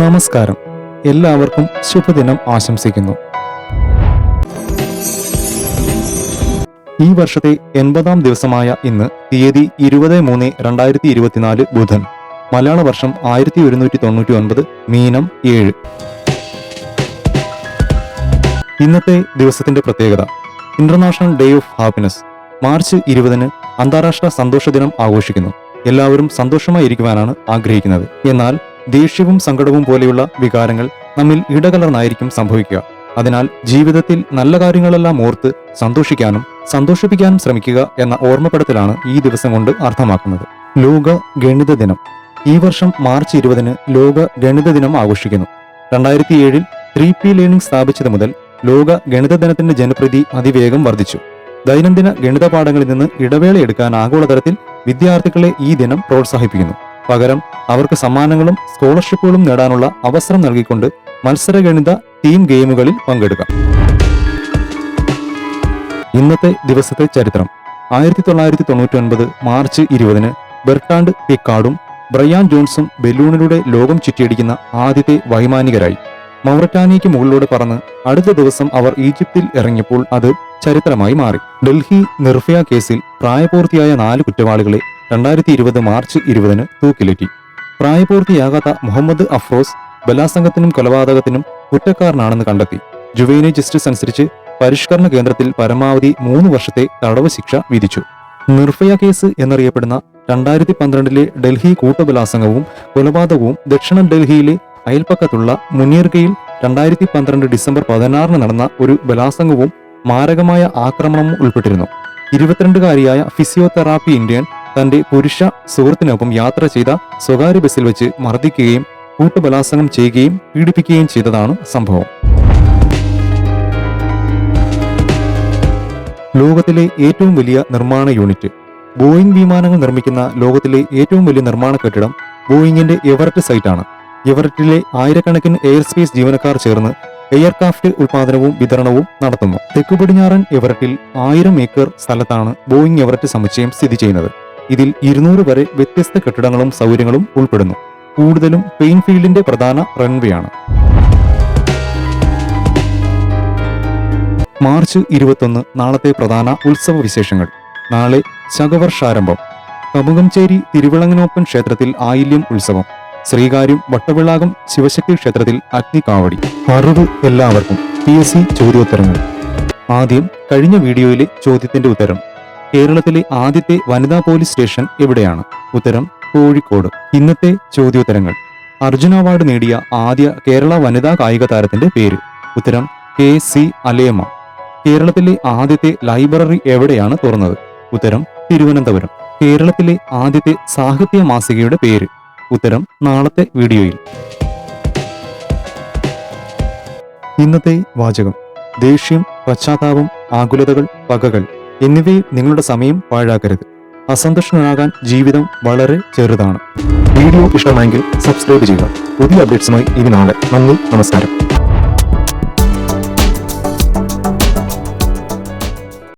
നമസ്കാരം. എല്ലാവർക്കും ശുഭദിനം ആശംസിക്കുന്നു. ഈ വർഷത്തെ എൺപതാം ദിവസമായ ഇന്ന് തീയതി ഇരുപത് മൂന്ന് രണ്ടായിരത്തി ഇരുപത്തിനാല് ബുധൻ. മലയാള വർഷം ആയിരത്തി ഒരുന്നൂറ്റി തൊണ്ണൂറ്റി ഒൻപത് മീനം ഏഴ്. ഇന്നത്തെ ദിവസത്തിന്റെ പ്രത്യേകത. International day of happiness March ഇരുപതിന് അന്താരാഷ്ട്ര സന്തോഷ ദിനം ആഘോഷിക്കുന്നു. എല്ലാവരും സന്തോഷമായി ഇരിക്കുവാനാണ് ആഗ്രഹിക്കുന്നത്. എന്നാൽ ദേഷ്യവും സങ്കടവും പോലെയുള്ള വികാരങ്ങൾ നമ്മിൽ ഇടകലർന്നായിരിക്കും സംഭവിക്കുക. അതിനാൽ ജീവിതത്തിൽ നല്ല കാര്യങ്ങളെല്ലാം ഓർത്ത് സന്തോഷിക്കാനും സന്തോഷിപ്പിക്കാനും ശ്രമിക്കുക എന്ന ഓർമ്മപ്പെടുത്തലാണ് ഈ ദിവസം കൊണ്ട് അർത്ഥമാക്കുന്നത്. ലോക ഗണിത ദിനം. ഈ വർഷം മാർച്ച് ഇരുപതിന് ലോക ഗണിത ദിനം ആഘോഷിക്കുന്നു. രണ്ടായിരത്തി ഏഴിൽ ത്രീ പി ലേണിംഗ് സ്ഥാപിച്ചത് മുതൽ ലോക ഗണിത ദിനത്തിന്റെ ജനപ്രീതി അതിവേഗം വർദ്ധിച്ചു. ദൈനംദിന ഗണിത പാഠങ്ങളിൽ നിന്ന് ഇടവേള എടുക്കാൻ ആഗോളതലത്തിൽ വിദ്യാർത്ഥികളെ ഈ ദിനം പ്രോത്സാഹിപ്പിക്കുന്നു. പകരം അവർക്ക് സമ്മാനങ്ങളും സ്കോളർഷിപ്പുകളും നേടാനുള്ള അവസരം നൽകിക്കൊണ്ട് മത്സരഗണിത ടീം ഗെയിമുകളിൽ പങ്കെടുക്കാം. ഇന്നത്തെ ദിവസത്തെ ചരിത്രം. ആയിരത്തി തൊള്ളായിരത്തി തൊണ്ണൂറ്റി ഒൻപത് മാർച്ച് ഇരുപതിന് ബെർട്ടാണ്ട് പിക്കാർഡും ബ്രയാൻ ജോൺസും ബലൂണിലൂടെ ലോകം ചുറ്റിയടിക്കുന്ന ആദ്യത്തെ വൈമാനികരായി. മൗററ്റാനിയയ്ക്ക് മുകളിലൂടെ പറന്ന് അടുത്ത ദിവസം അവർ ഈജിപ്തിൽ ഇറങ്ങിയപ്പോൾ അത് ചരിത്രമായി മാറി. ഡൽഹി നിർഭയ കേസിൽ പ്രായപൂർത്തിയായ നാല് കുറ്റവാളികളെ രണ്ടായിരത്തി ഇരുപത് മാർച്ച് ഇരുപതിന് തൂക്കിലേറ്റി പ്രായപൂർത്തിയാകാത്ത മുഹമ്മദ് അഫ്രോസ് ബലാസംഗത്തിനും കൊലപാതകത്തിനും കുറ്റക്കാരനാണെന്ന് കണ്ടെത്തി. ജുവൈനി ജസ്റ്റിസ് അനുസരിച്ച് പരിഷ്കരണ കേന്ദ്രത്തിൽ പരമാവധി മൂന്ന് വർഷത്തെ തടവ് ശിക്ഷ വിധിച്ചു. നിർഭയ കേസ് എന്നറിയപ്പെടുന്ന രണ്ടായിരത്തി പന്ത്രണ്ടിലെ ഡൽഹി കൂട്ടബലാസംഗവും കൊലപാതകവും ദക്ഷിണ ഡൽഹിയിലെ അയൽപ്പക്കത്തുള്ള മുനീർഗയിൽ രണ്ടായിരത്തി പന്ത്രണ്ട് ഡിസംബർ പതിനാറിന് നടന്ന ഒരു ബലാസംഗവും മാരകമായ ആക്രമണവും ഉൾപ്പെട്ടിരുന്നു. ഇരുപത്തിരണ്ടുകാരിയായ ഫിസിയോതെറാപ്പി ഇന്ത്യൻ തന്റെ പുരുഷ സുഹൃത്തിനൊപ്പം യാത്ര ചെയ്ത സ്വകാര്യ ബസ്സിൽ വെച്ച് മർദ്ദിക്കുകയും കൂട്ടബലാസംഗം ചെയ്യുകയും പീഡിപ്പിക്കുകയും ചെയ്തതാണ് സംഭവം. ലോകത്തിലെ ഏറ്റവും വലിയ നിർമ്മാണ യൂണിറ്റ്. ബോയിങ് വിമാനങ്ങൾ നിർമ്മിക്കുന്ന ലോകത്തിലെ ഏറ്റവും വലിയ നിർമ്മാണ കെട്ടിടം ബോയിങ്ങിന്റെ എവററ്റ് സൈറ്റാണ്. എവററ്റിലെ ആയിരക്കണക്കിന് എയർ സ്പേസ് ജീവനക്കാർ ചേർന്ന് എയർക്രാഫ്റ്റ് ഉൽപാദനവും വിതരണവും നടത്തുന്നു. തെക്കു പടിഞ്ഞാറൻ എവററ്റിൽ ആയിരം ഏക്കർ സ്ഥലത്താണ് ബോയിങ് എവററ്റ് സമുച്ചയം സ്ഥിതി ചെയ്യുന്നത്. ഇതിൽ ഇരുന്നൂറ് വരെ വ്യത്യസ്ത കെട്ടിടങ്ങളും സൗകര്യങ്ങളും ഉൾപ്പെടുന്നു. കൂടുതലും പെയിൻ ഫീൽഡിന്റെ പ്രധാന റൺവേയാണ് മാർച്ച് ഇരുപത്തൊന്ന് നാളത്തെ പ്രധാന ഉത്സവ വിശേഷങ്ങൾ. നാളെ ശകവർഷാരംഭം. കമുകംചേരി തിരുവിളങ്ങനോപ്പൻ ക്ഷേത്രത്തിൽ ആയില്യം ഉത്സവം. ശ്രീകാര്യം വട്ടവിളാകം ശിവശക്തി ക്ഷേത്രത്തിൽ അഗ്നികാവടി അറിവ് എല്ലാവർക്കും. പി എസ് സി ചോദ്യോത്തരങ്ങൾ. ആദ്യം കഴിഞ്ഞ വീഡിയോയിലെ ചോദ്യത്തിന്റെ ഉത്തരം. കേരളത്തിലെ ആദ്യത്തെ വനിതാ പോലീസ് സ്റ്റേഷൻ എവിടെയാണ് ഉത്തരം കോഴിക്കോട്. ഇന്നത്തെ ചോദ്യോത്തരങ്ങൾ. അർജുന അവാർഡ് നേടിയ ആദ്യ കേരള വനിതാ കായിക താരത്തിന്റെ പേര്. ഉത്തരം കെ സി അലേമ കേരളത്തിലെ ആദ്യത്തെ ലൈബ്രറി എവിടെയാണ് തുറന്നത്? ഉത്തരം തിരുവനന്തപുരം. കേരളത്തിലെ ആദ്യത്തെ സാഹിത്യ മാസികയുടെ പേര്. ഉത്തരം നാളത്തെ വീഡിയോയിൽ. ഇന്നത്തെ വാചകം. ദേഷ്യം പശ്ചാത്താപം ആകുലതകൾ പകകൾ. എന്നിവയിൽ നിങ്ങളുടെ സമയം പാഴാക്കരുത്. അസന്തുഷ്ടനാകാൻ ജീവിതം വളരെ ചെറുതാണ്. വീഡിയോ ഇഷ്ടമായെങ്കിൽ സബ്സ്ക്രൈബ് ചെയ്യുക. പുതിയ അപ്ഡേറ്റ്സുമായി ഇനി നാളെ നന്ദി നമസ്കാരം.